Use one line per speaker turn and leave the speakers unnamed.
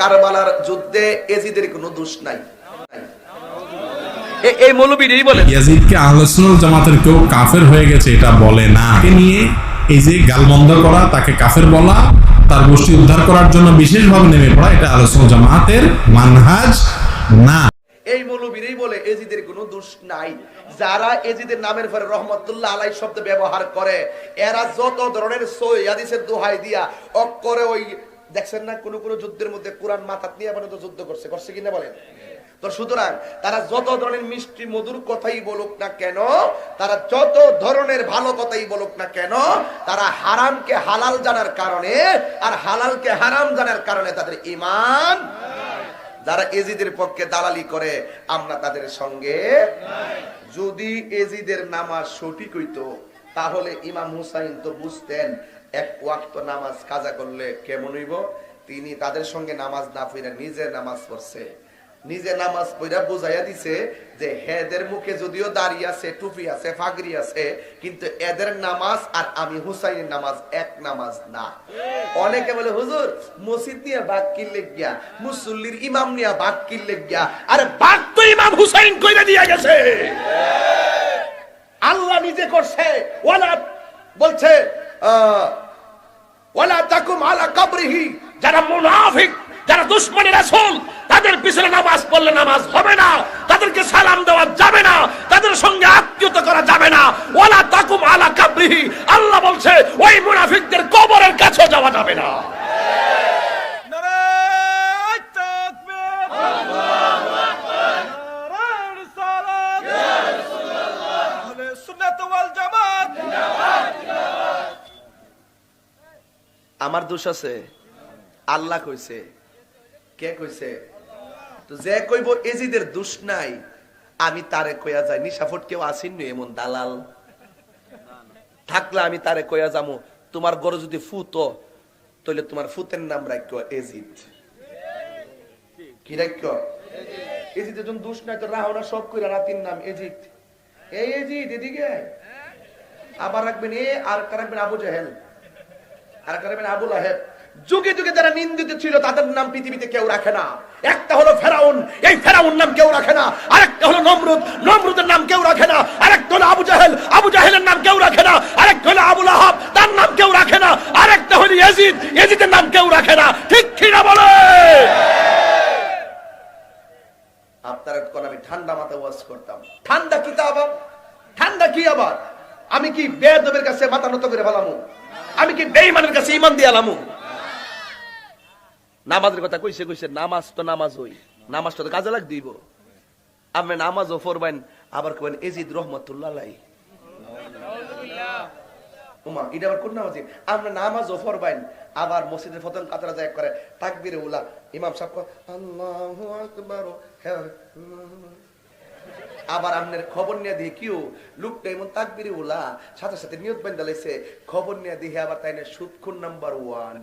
কারবালার যুদ্ধে এজিদের কোনো দোষ নাই।
এই মৌলবীরই বলেন।
ইয়াজিদকে জামাতের কেউ কাফের হয়ে গেছে এটা বলে না। নিয়ে এই যে গালবন্ধ করা তাকে কাফের বলা তার গোষ্ঠী উদ্ধার করার জন্য বিশেষভাবে নেমে পড়া এটা আহলসুল জামাতের মানহাজ না।
এই মৌলবীরই বলে এজিদের কোনো দোষ নাই। যারা এজিদের নামের পরে রহমতুল্লাহ আলাই শব্দ ব্যবহার করে এরা যত ধরনের সই হাদিসের দোহাই দিয়া অক্ষরে ওই দেখছেন না, কোন কোন যুদ্ধের মধ্যে কোরআন মাথাত নিয়ে পর্যন্ত যুদ্ধ করছে। করছে কিনা বলেন? তো সুতরাং তারা যত ধরনের মিষ্টি, মধুর কথাই বলুক না কেন, তারা যত ধরনের ভালো কথাই বলুক না কেন, তারা হারামকে হালাল জানার কারণে আর হালালকে হারাম জানার কারণে তাদের ইমান যারা এজিদের পক্ষে দালালি করে, আমরা তাদের সঙ্গে যদি এজিদের নামাজ সঠিক হইতো, তাহলে ইমাম হুসাইন তো বুঝতেন এক ওয়াক্ত নামাজ কাজা করলে কেমন হইব? তিনি তাদের সঙ্গে নামাজ না পড়ে নিজে নামাজ পড়ছে। নিজে নামাজ পড়া বুঝাইয়া দিছে যে হেদের মুখে যদিও দাঁড়িয়ে আছে, টুপি আছে, ফাগরি আছে, কিন্তু এদের নামাজ আর আমি হুসাইনের নামাজ এক নামাজ না। অনেকে বলে, হুজুর, মসজিদ নিয়ে বাদ কিনলে গিয়া মুসল্লির ইমাম নিয়ে বাদ কিনলে গিয়া আরে বাদ তো ইমাম হুসাইন কইরা দিয়া গেছে। আল্লাহ নিজে করছে। ওয়ালা বলছে যারা মুনাফিক, যারা দুশ্মনী রাসূল, তাদের পিছনে নামাজ পড়লে নামাজ হবে না। তাদেরকে সালাম দেওয়া যাবে না। তাদের সঙ্গে আত্মীয়তা করা যাবে না। ওয়ালা তাকুম আলা কাবরিহি। আল্লাহ বলছে, ওই আমার দোষ আছে। আল্লাহ কইছে। কে কইছে? তো যে কইব, এজিদের দোষ নাই। আমি তারে কইয়া যাই। নিশাফট কেউ আসেননি এমন দালাল? থাকলে আমি তারে কইয়া যামু, তোমার গরু যদি ফুতো তাহলে তোমার ফুতের নাম রাখ এজিদ। কি রাখ এজিদের জন্য দোষ নাই তো রাহনা সব কইরা রাতির নাম এজিদ। এই এজিদ, এদিকে? আবার রাখবেন এ, আর রাখবেন আবু জাহেল? আর একটা রাখবেন আবুল আহেব। যুগে যুগে যারা নিন্দিত ছিল, তাদের নাম পৃথিবীতে কেউ রাখে না। একটা হলো ফেরাউন, এই ফেরাউন নাম কেউ রাখে না। আরেকটা হলো নমরুদ, নমরুদের নাম কেউ রাখে না। আরেকটা হলো আবু জাহেল, আবু জাহেলের নাম কেউ রাখে না। আরেকটা হলো আবুল আহাব, তার নাম কেউ রাখে না। আরেকটা হলো ইয়াজিদ, ইয়াজিদের নাম কেউ রাখে না। ঠিক কিনা বলে? আপনার কোন আমি ঠান্ডা মাথা ওয়াজ করতাম। ঠান্ডা কি তা আবার? ঠান্ডা কি আবার? আমি কি বেদবের কাছে মাথা নত করে ফেলামু? আমি কি বেঈমানের কাছে ইমান দিয়ে আলামু? নামাজের কথা কইছে কইছে, নামাজ তো নামাজ হই। নামাজ তো কাজে লাগ দিব আপনি নামাজও পড়বেন, আবার কবেন এজিদ রহমতুল্লাহ লাই উমা, এটা আবার কোন নামাজি? আমরা নামাজও পড়বেন, আবার মসজিদের ফতন কাতরা যায় করে, তাকবিরে উলা। ইমাম সাহেব আল্লাহু আকবার আবার আপনার খবর নিয়ে দিয়ে কিউ লুকটা এমন তাকবিরি ওলা, সাথে সাথে নিয়ত বেন্দা লাইছে, খবর নিয়ে দিয়ে আবার তাই না সুৎখুন নাম্বার ওয়ান